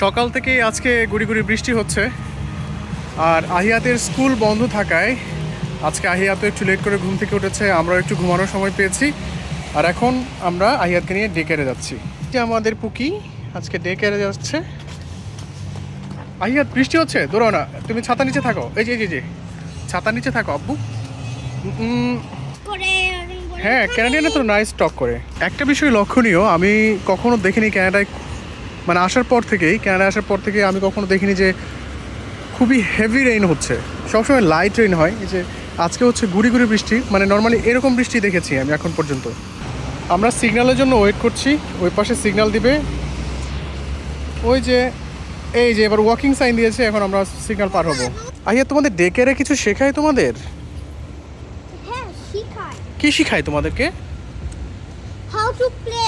সকাল থেকেই আজকে গুড়ি গুড়ি বৃষ্টি হচ্ছে। আর আহিয়াতের স্কুল বন্ধ থাকায় আজকে আহিয়াতও একটু লেট করে ঘুম থেকে উঠেছে আমরা একটু ঘুমানোর সময় পেয়েছি। আর এখন আমরা আহিয়াতকে নিয়ে ডে কেয়ারে যাচ্ছি। যে আমাদের পুকি আজকে ডে কেয়ারে যাচ্ছে। আহিয়াত বৃষ্টি হচ্ছে? দৌড়াও না। তুমি ছাতা নিচে থাকো। এই যে এই যে, ছাতা নিচে থাকো আব্বু। হ্যাঁ ক্যানাডিয়ানে তো নাইস টক করে। একটা বিষয় লক্ষণীয় আমি কখনো দেখিনি ক্যানাডায় মানে আসার পর থেকেই ক্যানাডা আসার পর থেকে আমি কখনো দেখিনি যে খুবই হেভি রেইন হচ্ছে। সবসময় লাইট রেইন হয়। এই যে আজকে হচ্ছে গুড়ি গুড়ি বৃষ্টি মানে নর্মালি এরকম বৃষ্টি দেখেছি আমি এখন পর্যন্ত। আমরা সিগন্যালের জন্য ওয়েট করছি ওই পাশে সিগন্যাল দিবে। ওই যে এই যে এবার ওয়াকিং সাইন দিয়েছে এখন আমরা সিগন্যাল পার হব। আইয়া তোমাদের ডেকেরে কিছু শেখায় তোমাদের? হ্যাঁ কি শিখায় তোমাদেরকে? How to play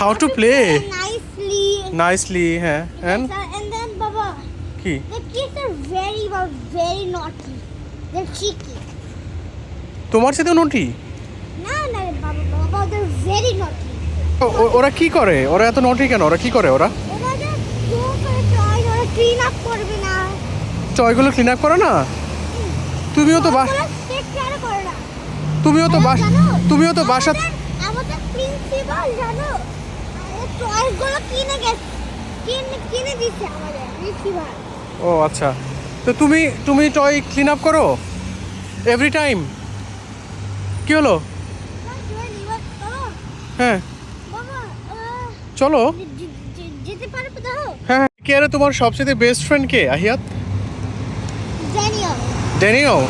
how to play nicely nicely হ্যাঁ অ্যান্ড and then baba কি the kids are very very naughty. They're cheeky. তোমার সাথে নটি না না বাবা বাবা they're very naughty. ওরা কি করে? ওরা এত নটি কেন? ওরা কি করে ওরা? ওরা যে জো করে টয় ওরা ক্লিন আপ করবে না। টয়গুলো ক্লিন আপ করে না? তুমিও তো বাস তুমিও তো বাস তুমিও তো বাসা আমাদের প্রিন্সিপাল জানো? টয় কিনে গেছে। কিনে কিনে দিছে আমাদের প্রিন্সিপাল ও আচ্ছা। তো তুমি তুমি টয় ক্লিন আপ করো? এভরি টাইম কি হলো? হ্যাঁ। চলো। যেতে তো হ্যাঁ কে আরে তোমার সবচেয়ে বেস্ট ফ্রেন্ড কে? আহিয়াত? ড্যানিয়েল। ড্যানিয়েল?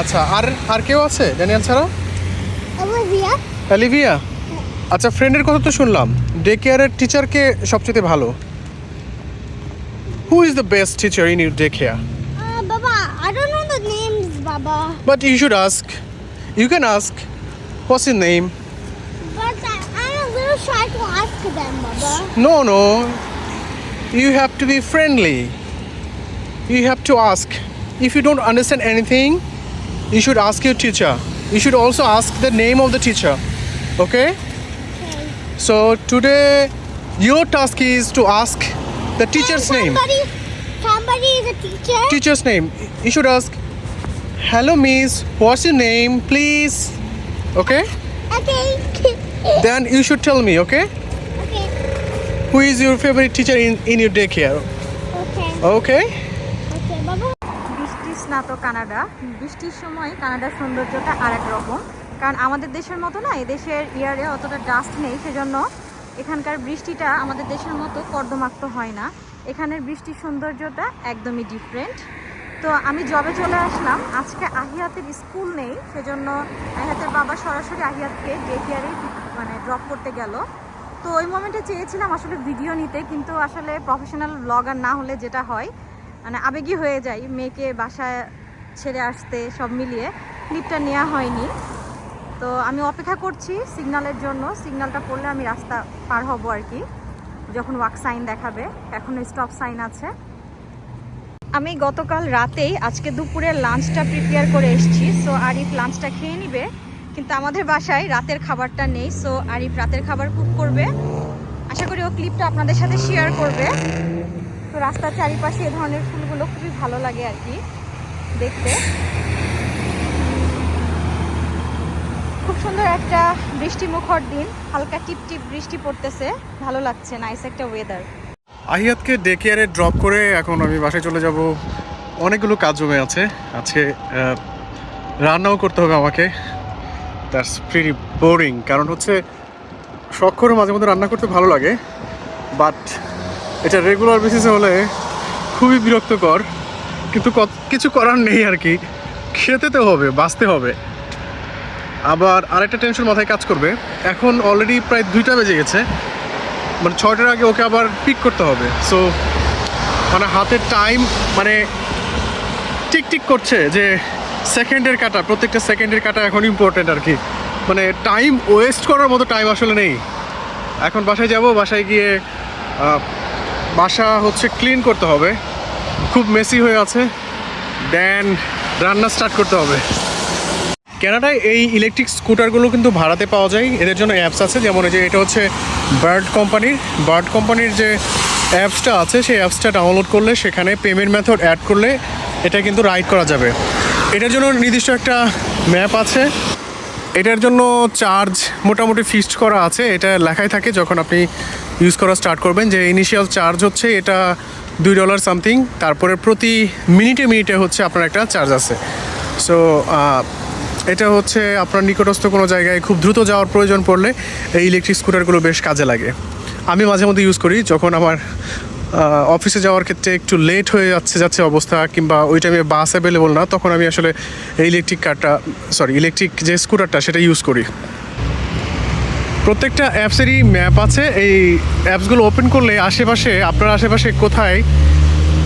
আচ্ছা আর আর কেউ আছে ড্যানিয়েল ছাড়া? অলিভিয়া। অলিভিয়া? আচ্ছা ফ্রেন্ডের কথা তো শুনলাম। ডে কেয়ারের টিচারকে সবচেয়ে ভালো? Who is the best teacher in your day care. But you should ask you can ask what's in name But I, I'm a little shy to ask them, Baba. No no you have to be friendly you have to ask if you don't understand anything you should ask your teacher you should also ask the name of the teacher okay Okay. So today your task is to ask the teacher's name. somebody, Somebody is a teacher. Teacher's name. You should ask, "Hello, Miss. What's your name, please?" Okay. okay. Then you should tell me. Okay. okay. Who is your favorite teacher in in your daycare? Okay. Okay. Okay, Baba. বৃষ্টি স্নাত Canada বৃষ্টির সময় কানাডার সৌন্দর্যটা আরেক রকম কারণ আমাদের দেশের মতো না এদেশের ইয়ারে অতটা ডাস্ট নেই, সেজন্য এখানকার বৃষ্টিটা আমাদের দেশের মতো কর্দমাক্ত হয় না। এখানের বৃষ্টির সৌন্দর্যটা একদমই ডিফারেন্ট তো আমি জবে চলে আসলাম। আজকে আহিয়াতের স্কুল নেই, সেজন্য আহিয়াতের বাবা সরাসরি আহিয়াতকে ডে কেয়ারে মানে ড্রপ করতে গেল। তো ওই মোমেন্টে চেয়েছিলাম আসলে ভিডিও নিতে, কিন্তু আসলে প্রফেশনাল ব্লগার না হলে যেটা হয় মানে আবেগী হয়ে যাই। মেয়েকে বাসায় ছেড়ে আসতে সব মিলিয়ে ক্লিপটা নেওয়া হয়নি। তো আমি অপেক্ষা করছি সিগনালের জন্য। সিগনালটা পড়লে আমি রাস্তা পার হব আর কি। যখন ওয়াক সাইন দেখাবে এখনও স্টপ সাইন আছে। আমি গতকাল রাতেই আজকে দুপুরে লাঞ্চটা প্রিপেয়ার করে এসেছি। সো আরিফ লাঞ্চটা খেয়ে নিবে, কিন্তু আমাদের বাসায় রাতের খাবারটা নেই। সো আরিফ রাতের খাবার কুক করবে। আশা করি ও ক্লিপটা আপনাদের সাথে শেয়ার করবে। তো রাস্তার চারিপাশে এ ধরনের ফুলগুলো খুবই ভালো লাগে আর কি, দেখতে। খুব সুন্দর একটা বৃষ্টি মুখর দিন। হালকা টিপ টিপ বৃষ্টি পড়তেছে। ভালো লাগছে নাইস একটা ওয়েদার আহিয়াতকে ডে কেয়ারে ড্রপ করে এখন আমি বাসায় চলে যাব। অনেকগুলো কাজ জমে আছে। আজকে রান্নাও করতে হবে আমাকে। দ্যাটস ভেরি বোরিং কারণ হচ্ছে, শখ মাঝে মধ্যে রান্না করতে ভালো লাগে। বাট এটা রেগুলার বেসিসে হলে খুবই বিরক্তকর। কিন্তু কিছু করার নেই আর কি। খেতে তো হবে, বাঁচতে হবে। আবার আরেকটা টেনশন মাথায় কাজ করবে। এখন অলরেডি প্রায় দুইটা বেজে গেছে। মানে ছয়টার আগে ওকে আবার পিক করতে হবে। সো মানে হাতের টাইম মানে টিক টিক করছে যে সেকেন্ডের কাটা, প্রত্যেকটা সেকেন্ডের কাটা এখন ইম্পর্টেন্ট আর কি। মানে টাইম ওয়েস্ট করার মতো টাইম আসলে নেই। এখন বাসায় যাব, বাসায় গিয়ে বাসা হচ্ছে ক্লিন করতে হবে। খুব মেসি হয়ে আছে। দেন রান্না স্টার্ট করতে হবে। ক্যানাডায় এই ইলেকট্রিক স্কুটারগুলো কিন্তু ভাড়াতে পাওয়া যায়। এদের জন্য অ্যাপস আছে, যেমন এই যে এটা হচ্ছে বার্ড কোম্পানির বার্ড কোম্পানির যে অ্যাপসটা আছে, সেই অ্যাপসটা ডাউনলোড করলে সেখানে পেমেন্ট মেথড অ্যাড করলে এটা কিন্তু রাইড করা যাবে। এটার জন্য নির্দিষ্ট একটা ম্যাপ আছে। এটার জন্য চার্জ মোটামুটি ফিক্সড করা আছে। এটা লেখাই থাকে যখন আপনি ইউজ করা স্টার্ট করবেন যে ইনিশিয়াল চার্জ হচ্ছে এটা দুই ডলার সামথিং তারপরে প্রতি মিনিটে মিনিটে হচ্ছে আপনার একটা চার্জ আছে। সো এটা হচ্ছে আপনার নিকটস্থ কোনো জায়গায় খুব দ্রুত যাওয়ার প্রয়োজন পড়লে এই ইলেকট্রিক স্কুটারগুলো বেশ কাজে লাগে। আমি মাঝে মধ্যে ইউজ করি, যখন আমার অফিসে যাওয়ার ক্ষেত্রে একটু লেট হয়ে যাচ্ছে যাচ্ছে অবস্থা কিংবা ওই টাইমে বাস অ্যাভেলেবল না, তখন আমি আসলে এই ইলেকট্রিক কারটা সরি ইলেকট্রিক যে স্কুটারটা সেটা ইউজ করি। প্রত্যেকটা অ্যাপসেরই ম্যাপ আছে, এই অ্যাপসগুলো ওপেন করলে আশেপাশে, আপনার আশেপাশে কোথায়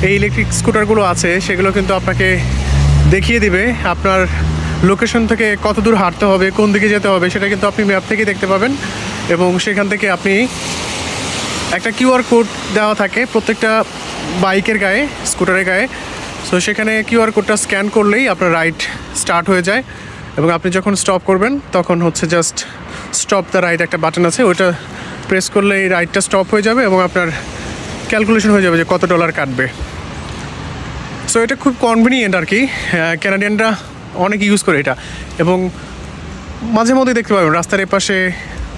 এই ইলেকট্রিক স্কুটারগুলো আছে, সেগুলো কিন্তু আপনাকে দেখিয়ে দিবে। আপনার লোকেশন থেকে কত দূর হাঁটতে হবে, কোন দিকে যেতে হবে, সেটা কিন্তু আপনি ম্যাপ থেকে দেখতে পাবেন। এবং সেখান থেকে আপনি একটা কিউআর কোড দেওয়া থাকে প্রত্যেকটা বাইকের গায়ে, স্কুটারের গায়ে। সো সেখানে কিউআর কোডটা স্ক্যান করলেই আপনার রাইড স্টার্ট হয়ে যায়। এবং আপনি যখন স্টপ করবেন, তখন হচ্ছে জাস্ট স্টপ দ্য রাইড একটা বাটন আছে, ওইটা প্রেস করলে এই রাইডটা স্টপ হয়ে যাবে এবং আপনার ক্যালকুলেশন হয়ে যাবে যে কত ডলার কাটবে। সো এটা খুব কনভিনিয়েন্ট আর কি। ক্যানাডিয়ানরা অনেক ইউজ করে এটা। এবং মাঝে মধ্যে দেখতে পাবেন, রাস্তার এপাশে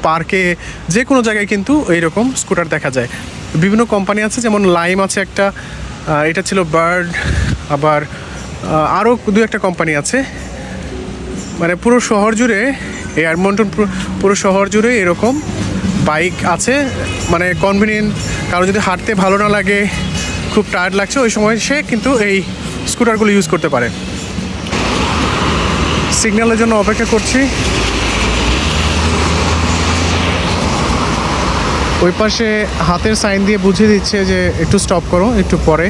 পার্কে যে কোনো জায়গায় কিন্তু এইরকম স্কুটার দেখা যায়। বিভিন্ন কোম্পানি আছে, যেমন লাইম আছে একটা এটা ছিল বার্ড আবার আরও দু একটা কোম্পানি আছে। মানে পুরো শহর জুড়ে, এই এয়ারমন্টন পুরো- পুরো শহর জুড়ে এরকম বাইক আছে। মানে কনভিনিয়েন্ট কারও যদি হাঁটতে ভালো না লাগে, খুব টায়ার্ড লাগছে, ওই সময় সে কিন্তু এই স্কুটারগুলো ইউজ করতে পারে। সিগন্যালের জন্য অপেক্ষা করছি। ওই পাশে হাতের সাইন দিয়ে বুঝিয়ে দিচ্ছে যে একটু স্টপ করো, একটু পরে।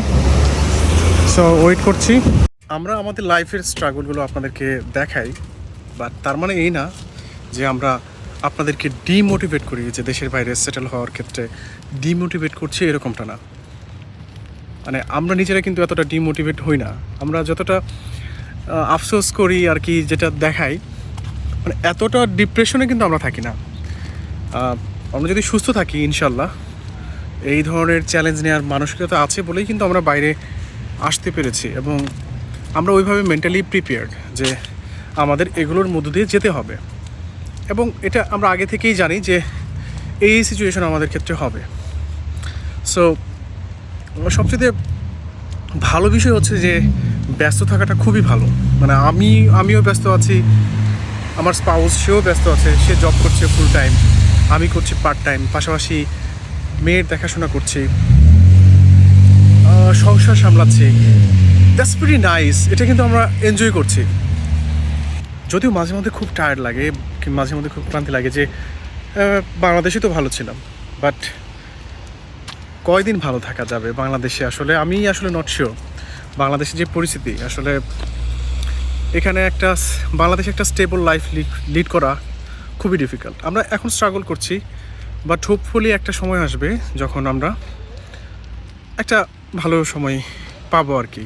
সো ওয়েট করছি। আমরা আমাদের লাইফের স্ট্রাগলগুলো আপনাদেরকে দেখাই বাট তার মানে এই না যে আমরা আপনাদেরকে ডিমোটিভেট করি, যে দেশের বাইরে সেটেল হওয়ার ক্ষেত্রে ডিমোটিভেট করছি এরকমটা না। মানে আমরা নিজেরা কিন্তু এতটা ডিমোটিভেট হই না। আমরা যতটা আফসোস করি আর কি যেটা দেখাই। মানে এতটা ডিপ্রেশনে কিন্তু আমরা থাকি না। আমরা যদি সুস্থ থাকি, ইনশাল্লাহ, এই ধরনের চ্যালেঞ্জ নেওয়ার মানসিকতা আছে বলেই কিন্তু আমরা বাইরে আসতে পেরেছি এবং আমরা ওইভাবে মেন্টালি প্রিপেয়ার্ড যে আমাদের এগুলোর মধ্য দিয়ে যেতে হবে। এবং এটা আমরা আগে থেকেই জানি যে এই সিচুয়েশন আমাদের ক্ষেত্রে হবে। সো সবচেয়ে ভালো বিষয় হচ্ছে যে ব্যস্ত থাকাটা খুবই ভালো। মানে আমি, আমিও ব্যস্ত আছি, আমার স্পাউস সেও ব্যস্ত আছে, সে জব করছে ফুল টাইম আমি করছি পার্ট টাইম পাশাপাশি মেয়ের দেখাশোনা করছি সংসার সামলাচ্ছি। দ্যাটস ভেরি নাইস এটা কিন্তু আমরা এনজয় করছি। যদিও মাঝে মধ্যে খুব টায়ার্ড লাগে মাঝে মধ্যে খুব ক্লান্তি লাগে যে বাংলাদেশে তো ভালো ছিলাম বাট কয়দিন ভালো থাকা যাবে বাংলাদেশে আসলে? আমি আসলে নট শিওর বাংলাদেশের যে পরিস্থিতি, আসলে এখানে একটা বাংলাদেশে একটা স্টেবল লাইফ লিড করা খুবই ডিফিকাল্ট আমরা এখন স্ট্রাগল করছি বাট হোপফুলি একটা সময় আসবে যখন আমরা একটা ভালো সময় পাবো আর কি।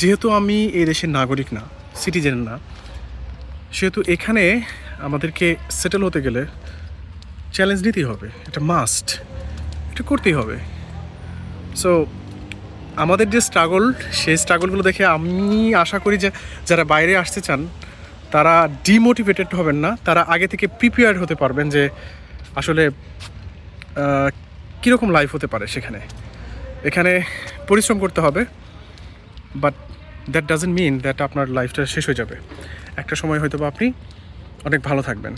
যেহেতু আমি এই দেশের নাগরিক না সিটিজেন না, সেহেতু এখানে আমাদেরকে সেটেল হতে গেলে চ্যালেঞ্জ নিতেই হবে। এটা মাস্ট এটা করতেই হবে। সো আমাদের যে স্ট্রাগল সেই স্ট্রাগলগুলো দেখে আমি আশা করি যে যারা বাইরে আসতে চান, তারা ডিমোটিভেটেড হবেন না, তারা আগে থেকে প্রিপেয়ার হতে পারবেন যে আসলে কীরকম লাইফ হতে পারে সেখানে। এখানে পরিশ্রম করতে হবে but that doesn't mean that আপনার লাইফটা শেষ হয়ে যাবে। একটা সময় হয়তো বা আপনি অনেক ভালো থাকবেন।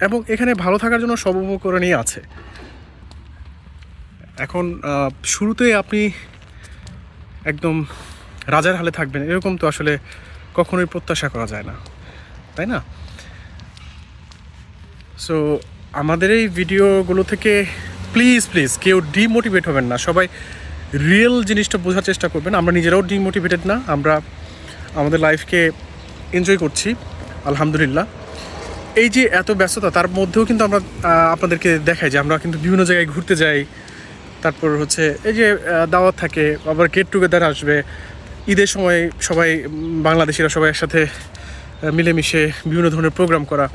এবং এখানে ভালো থাকার জন্য সব উপকরণই আছে। এখন শুরুতে আপনি একদম রাজার হালে থাকবেন। এরকম তো আসলে কখনোই প্রত্যাশা করা যায় না। তাই না? সো আমাদের এই ভিডিওগুলো থেকে প্লিজ প্লিজ কেউ ডিমোটিভেট হবেন না। সবাই রিয়েল জিনিসটা বোঝার চেষ্টা করবেন। আমরা নিজেরাও ডিমোটিভেটেড না। আমরা আমাদের লাইফকে এনজয় করছি। আলহামদুলিল্লাহ। এই যে এত ব্যস্ততা, তার মধ্যেও কিন্তু আমরা আপনাদেরকে দেখাই যে আমরা কিন্তু বিভিন্ন জায়গায় ঘুরতে যাই। তারপর হচ্ছে এই যে দাওয়াত থাকে, আবার গেট টুগেদার আসবে। ঈদের সময় সবাই, বাংলাদেশিরা সবাই একসাথে মিলেমিশে বিভিন্ন ধরনের প্রোগ্রাম করা।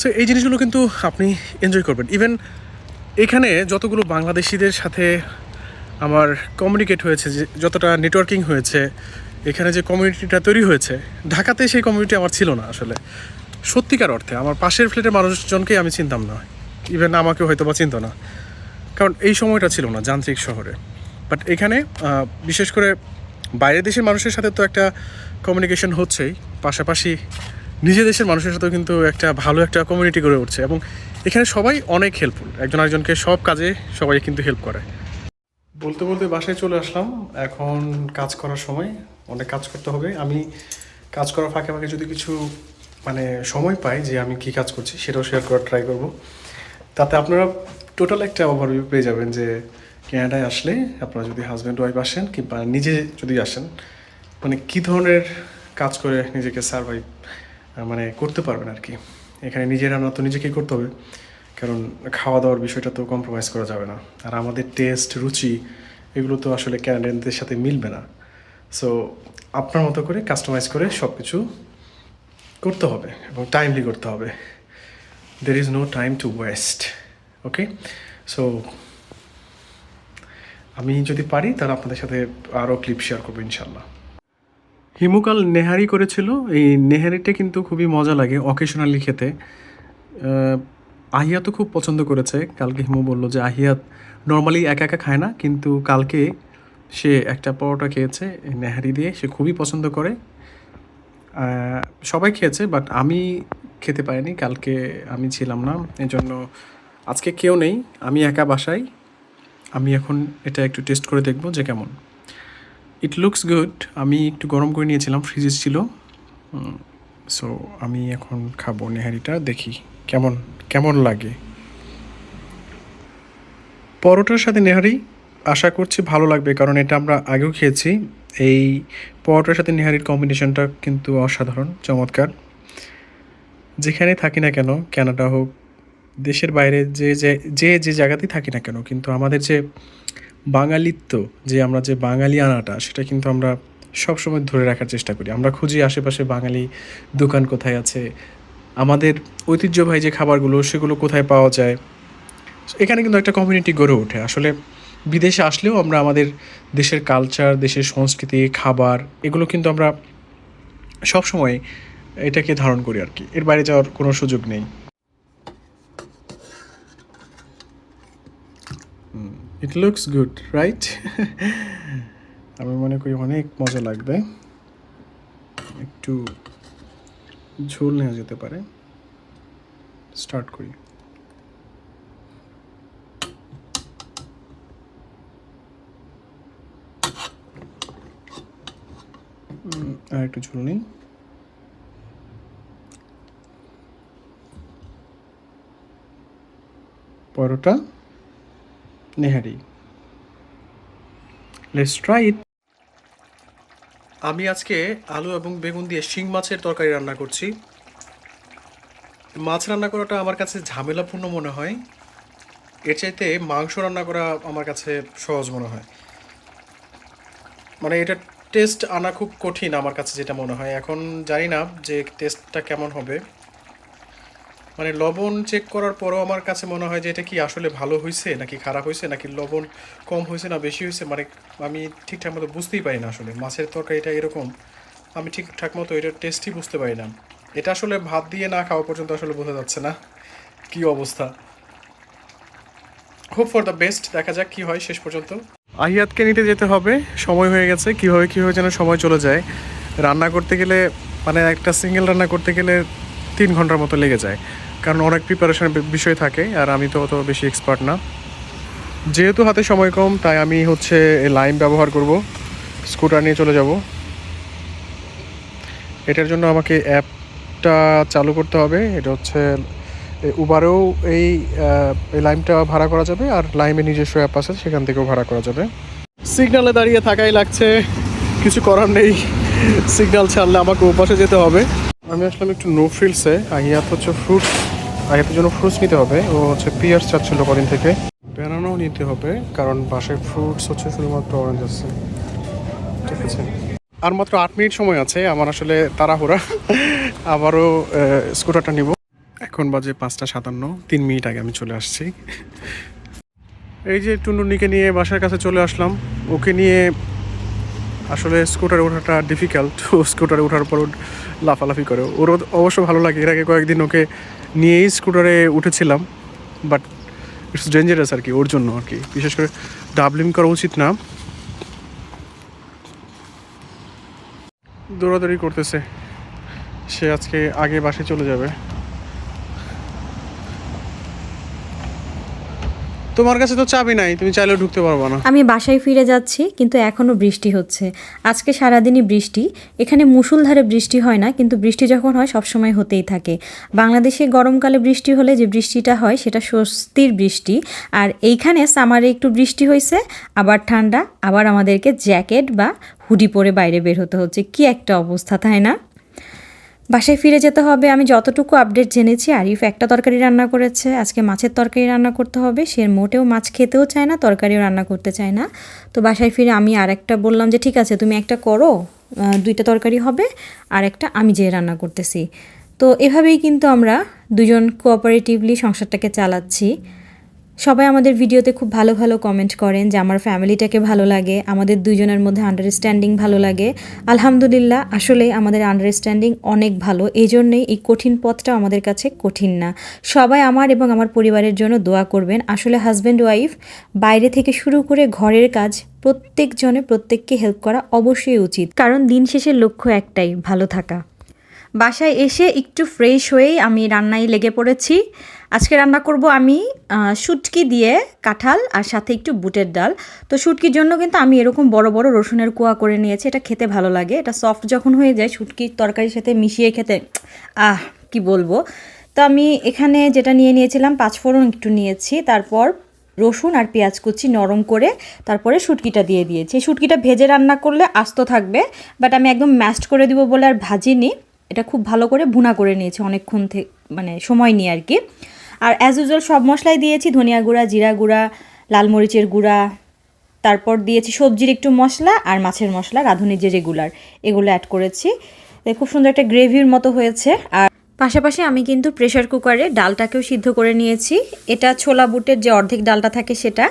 সো এই জিনিসগুলো কিন্তু আপনি এনজয় করবেন। ইভেন এখানে যতগুলো বাংলাদেশিদের সাথে আমার কমিউনিকেট হয়েছে, যে যতটা নেটওয়ার্কিং হয়েছে, এখানে যে কমিউনিটিটা তৈরি হয়েছে, ঢাকাতে সেই কমিউনিটি আমার ছিল না আসলে। সত্যিকার অর্থে, আমার পাশের ফ্ল্যাটের মানুষজনকেই আমি চিনতাম না। ইভেন আমাকেও হয়তো বা চিনত না। কারণ এই সময়টা ছিল না যান্ত্রিক শহরে। বাট এখানে বিশেষ করে বাইরের দেশের মানুষের সাথে তো একটা কমিউনিকেশন হচ্ছেই। পাশাপাশি নিজের দেশের মানুষের সাথেও কিন্তু একটা ভালো একটা কমিউনিটি গড়ে উঠছে এবং এখানে সবাই অনেক হেল্পফুল একজন আরেকজনকে সব কাজে সবাই কিন্তু হেল্প করে। বলতে বলতে বাসায় চলে আসলাম। এখন কাজ করার সময়, অনেক কাজ করতে হবে। আমি কাজ করার ফাঁকে ফাঁকে যদি কিছু মানে সময় পাই যে আমি কি কাজ করছি, সেটাও শেয়ার করার ট্রাই করব। তাতে আপনারা টোটাল একটা ওভারভিউ পেয়ে যাবেন যে ক্যানাডায় আসলে আপনারা যদি হাজব্যান্ড ওয়াইফ আসেন কিংবা নিজে যদি আসেন মানে কী ধরনের কাজ করে নিজেকে সার্ভাইভ মানে করতে পারবেন আর কি? এখানে নিজের রান্না তো নিজেকেই করতে হবে, কারণ খাওয়া দাওয়ার বিষয়টা তো কম্প্রোমাইজ করা যাবে না। আর আমাদের টেস্ট রুচি, এগুলো তো আসলে ক্যানাডিয়ানদের সাথে মিলবে না। সো আপনার মতো করে কাস্টমাইজ করে সব কিছু করতে হবে এবং টাইমলি করতে হবে। There is no time to waste okay so আমি যদি পারি, তাহলে আপনাদের সাথে আরও ক্লিপ শেয়ার করব ইনশাল্লাহ হিমুকাল নেহারি করেছিল। এই নেহারিটা কিন্তু খুবই মজা লাগে অকেশনালি খেতে। আহিয়া তো খুব পছন্দ করেছে। কালকে হিমু বলল যে আহিয়াত নর্মালি একা একা খায় না, কিন্তু কালকে সে একটা পরোটা খেয়েছে নেহারি দিয়ে। সে খুবই পছন্দ করে। সবাই খেয়েছে বাট আমি খেতে পারিনি। কালকে আমি ছিলাম না এই জন্য আজকে কেউ নেই, আমি একা বাসায়। আমি এখন এটা একটু টেস্ট করে দেখব যে কেমন। ইট লুকস গুড আমি একটু গরম করে নিয়েছিলাম ফ্রিজে ছিল। সো আমি এখন খাব নেহারিটা, দেখি। কেমন কেমন লাগে? পরোটার সাথে নেহারি, আশা করছি ভালো লাগবে, কারণ এটা আমরা আগেও খেয়েছি। এই পরোটার সাথে নেহারির কম্বিনেশনটা কিন্তু অসাধারণ, চমৎকার। যেখানে থাকি না কেন কানাডা হোক দেশের বাইরে যে, যে- যে জায়গাতেই থাকি না কেন, কিন্তু আমাদের যে বাঙালিত্ব, যে আমরা যে বাঙালি আনাটা, সেটা কিন্তু আমরা সবসময় ধরে রাখার চেষ্টা করি। আমরা খুঁজি আশেপাশে বাঙালি দোকান কোথায় আছে, আমাদের ঐতিহ্যবাহী যে খাবারগুলো, সেগুলো কোথায় পাওয়া যায়। এখানে কিন্তু একটা কমিউনিটি গড়ে ওঠে। আসলে বিদেশে আসলেও আমরা আমাদের দেশের কালচার দেশের সংস্কৃতি, খাবার, এগুলো কিন্তু আমরা সবসময় এটাকে ধারণ করি আর কি। এর বাইরে যাওয়ার কোনো সুযোগ নেই। ইট লুকস গুড রাইট আমি মনে করি অনেক মজা লাগবে। একটু ঝোল নেওয়া যেতে পারে। স্টার্ট করি। আর একটু ঝোল নিই। Paratha. Nihari. Let's try it আমি আজকে আলু এবং বেগুন দিয়ে শিং মাছের তরকারি রান্না করছি। মাছ রান্না করাটা আমার কাছে ঝামেলাপূর্ণ মনে হয়। এর চাইতে মাংস রান্না করা আমার কাছে সহজ মনে হয়। মানে এটা টেস্ট আনা খুব কঠিন আমার কাছে যেটা মনে হয়। এখন জানি না যে টেস্টটা কেমন হবে। মানে লবণ চেক করার পরও আমার কাছে মনে হয় যে এটা কি আসলে ভালো হয়েছে নাকি খারাপ হয়েছে নাকি লবণ কম হয়েছে না বেশি হয়েছে মানে আমি ঠিকঠাক মতো বুঝতেই পারি না আসলে। মাছের তরকারিটা এরকম, আমি ঠিকঠাক মতো এটার টেস্টই বুঝতে পারি না। এটা আসলে ভাত দিয়ে না খাওয়া পর্যন্ত আসলে বোঝা যাচ্ছে না কি অবস্থা। হোপ ফর দ্য বেস্ট দেখা যাক কি হয় শেষ পর্যন্ত। আহিয়াতকে নিতে যেতে হবে, সময় হয়ে গেছে, কীভাবে কীভাবে যেন সময় চলে যায়। রান্না করতে গেলে মানে একটা সিঙ্গেল রান্না করতে গেলে তিন ঘণ্টার মতো লেগে যায়। কারণ অনেক প্রিপারেশনের বিষয় থাকে, আর আমি তো অত বেশি এক্সপার্ট না। যেহেতু হাতে সময় কম, তাই আমি হচ্ছে লাইম ব্যবহার করব স্কুটার নিয়ে চলে যাব। এটার জন্য আমাকে অ্যাপটা চালু করতে হবে, এটা হচ্ছে উবারেও এই লাইমটা ভাড়া করা যাবে, আর লাইমে নিজস্ব অ্যাপ আছে, সেখান থেকেও ভাড়া করা যাবে। সিগনালে দাঁড়িয়ে থাকাই লাগছে, কিছু করার নেই সিগন্যাল ছাড়লে আমাকে ওপাশে যেতে হবে। আমি আসলাম একটু নো ফিল্ডসে আহিয়াত হচ্ছে ফ্রুটস আহিয়াতের জন্য ফ্রুটস নিতে হবে। ও হচ্ছে পিয়ার্স চাচ্ছিল কদিন থেকে। ব্যানানাও নিতে হবে, কারণ বাসায় ফ্রুটস হচ্ছে শুধুমাত্র অরেঞ্জ আছে। ঠিক আছে। আর মাত্র আট মিনিট সময় আছে, আমার আসলে তাড়াহুড়া। আবারও স্কুটারটা নিব। এখন বাজে পাঁচটা সাতান্ন, তিন মিনিট আগে আমি চলে আসছি। এই যে টুনটুনিকে নিয়ে বাসার কাছে চলে আসলাম। ওকে নিয়ে আসলে স্কুটারে ওঠাটা ডিফিকাল্ট ও স্কুটারে ওঠার পর লাফালাফি করে। ওর অবশ্য ভালো লাগে, এর আগে কয়েকদিন ওকে নিয়েই স্কুটারে উঠেছিলাম বাট ইটস ডেঞ্জারাস আর কি, ওর জন্য আর কি। বিশেষ করে ডাবলিং করা উচিত না। দৌড়াদৌড়ি করতেছে। সে আজকে আগে বাসে চলে যাবে। তোমার কাছে তো চাবি নাই, তুমি চাইলেও ঢুকতে পারব না। আমি বাসায় ফিরে যাচ্ছি, কিন্তু এখনও বৃষ্টি হচ্ছে। আজকে সারাদিনই বৃষ্টি, এখানে মুষলধারে বৃষ্টি হয় না, কিন্তু বৃষ্টি যখন হয়, সবসময় হতেই থাকে। বাংলাদেশে গরমকালে বৃষ্টি হলে যে বৃষ্টিটা হয়, সেটা স্বস্তির বৃষ্টি। আর এইখানে সামারে একটু বৃষ্টি হয়েছে, আবার ঠান্ডা, আবার আমাদেরকে জ্যাকেট বা হুডি পরে বাইরে বের হতে হচ্ছে। কি একটা অবস্থা, তাই না? বাসায় ফিরে যেতে হবে, আমি যতটুকু আপডেট জেনেছি, আরিফ একটা তরকারি রান্না করেছে, আজকে মাছের তরকারি রান্না করতে হবে, সে মোটেও মাছ খেতেও চায় না, তরকারিও রান্না করতে চায় না। তো বাসায় ফিরে আমি আর একটা বললাম যে, ঠিক আছে, তুমি একটা করো দুইটা তরকারি হবে আর একটা আমি যেয়ে রান্না করতেছি। তো এভাবেই কিন্তু আমরা দুজন কোঅপারেটিভলি সংসারটাকে চালাচ্ছি। সবাই আমাদের ভিডিওতে খুব ভালো ভালো কমেন্ট করেন যে আমার ফ্যামিলিটাকে ভালো লাগে, আমাদের দুজনের মধ্যে আন্ডারস্ট্যান্ডিং ভালো লাগে। আলহামদুলিল্লাহ, আসলে আমাদের আন্ডারস্ট্যান্ডিং অনেক ভালো। এই জন্যই এই কঠিন পথটা আমাদের কাছে কঠিন না। সবাই আমার এবং আমার পরিবারের জন্য দোয়া করবেন। আসলে হাজব্যান্ড ওয়াইফ বাইরে থেকে শুরু করে ঘরের কাজ, প্রত্যেকজনে প্রত্যেককে হেল্প করা অবশ্যই উচিত। কারণ দিন শেষের লক্ষ্য একটাই, ভালো থাকা। বাসায় এসে একটু ফ্রেশ হয়েই আমি রান্নায় লেগে পড়েছি। আজকে রান্না করব আমি শুটকি দিয়ে কাঁঠাল আর সাথে একটু বুটের ডাল। তো শুটকির জন্য কিন্তু আমি এরকম বড় বড় রসুনের কুয়া করে নিয়েছি, এটা খেতে ভালো লাগে। এটা সফট যখন হয়ে যায়, শুটকির তরকারির সাথে মিশিয়ে খেতে, আহ, কি বলব। তো আমি এখানে যেটা নিয়ে নিয়েছিলাম পাঁচফোড়ন একটু নিয়েছি, তারপর রসুন আর পেঁয়াজ কুচি নরম করে তারপরে শুটকিটা দিয়ে দিয়েছি। শুটকিটা ভেজে রান্না করলে আস্ত থাকবে বাট আমি একদম ম্যাশড করে দিব বলে আর ভাজিনি। এটা খুব ভালো করে ভুনা করে নিয়েছি অনেকক্ষণ থেকে মানে সময় নিয়ে আর কি। আর অ্যাজ ইউজুয়াল সব মশলাই দিয়েছি, ধনিয়া গুঁড়া, জিরা গুঁড়া, লাল মরিচের গুঁড়া। তারপর দিয়েছি সবজির একটু মশলা আর মাছের মশলা, রাঁধুনির যে রেগুলার এগুলো অ্যাড করেছি। খুব সুন্দর একটা গ্রেভির মতো হয়েছে। আর পাশাপাশি আমি কিন্তু প্রেশার কুকারে ডালটাকেও সিদ্ধ করে নিয়েছি। এটা ছোলা বুটের যে অর্ধেক ডালটা থাকে সেটা।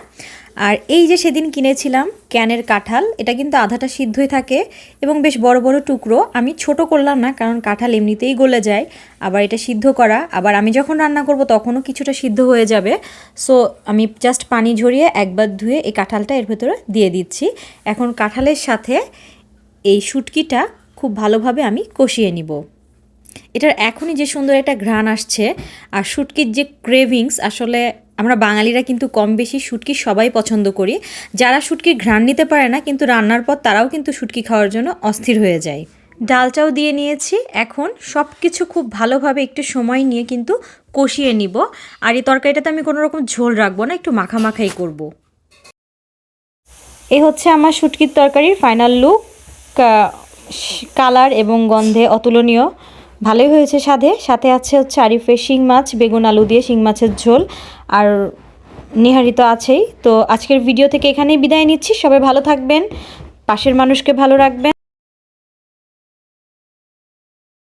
আর এই যে সেদিন কিনেছিলাম ক্যানের কাঁঠাল, এটা কিন্তু আধাটা সিদ্ধই থাকে এবং বেশ বড় বড় টুকরো। আমি ছোট করলাম না, কারণ কাঁঠাল এমনিতেই গলে যায়। আবার এটা সিদ্ধ করা, আবার আমি যখন রান্না করব তখনও কিছুটা সিদ্ধ হয়ে যাবে। সো আমি জাস্ট পানি ঝরিয়ে একবার ধুয়ে এই কাঁঠালটা এর ভেতরে দিয়ে দিচ্ছি। এখন কাঁঠালের সাথে এই শুটকিটা খুব ভালোভাবে আমি কষিয়ে নিব। এটার এখনই যে সুন্দর একটা ঘ্রাণ আসছে, আর শুটকির যে ক্রেভিংস আসলে আমরা বাঙালিরা কিন্তু কম বেশি শুটকি সবাই পছন্দ করি। যারা শুটকির ঘ্রাণ নিতে পারে না, কিন্তু রান্নার পর তারাও কিন্তু শুটকি খাওয়ার জন্য অস্থির হয়ে যায়। ডালটাও দিয়ে নিয়েছি। এখন সব কিছু খুব ভালোভাবে একটু সময় নিয়ে কিন্তু কষিয়ে নিব। আর এই তরকারিটাতে আমি কোনো রকম ঝোল রাখব না, একটু মাখামাখাই করব। এই হচ্ছে আমার শুটকির তরকারির ফাইনাল লুক কালার এবং গন্ধে অতুলনীয়। ভালোই হয়েছে সাধে সাথে আছে হচ্ছে আরিফের শিং মাছ, বেগুন আলু দিয়ে শিং মাছের ঝোল। আর নিহারি তো আছেই। তো আজকের ভিডিও থেকে এখানেই বিদায় নিচ্ছি। সবাই ভালো থাকবেন। পাশের মানুষকে ভালো রাখবেন।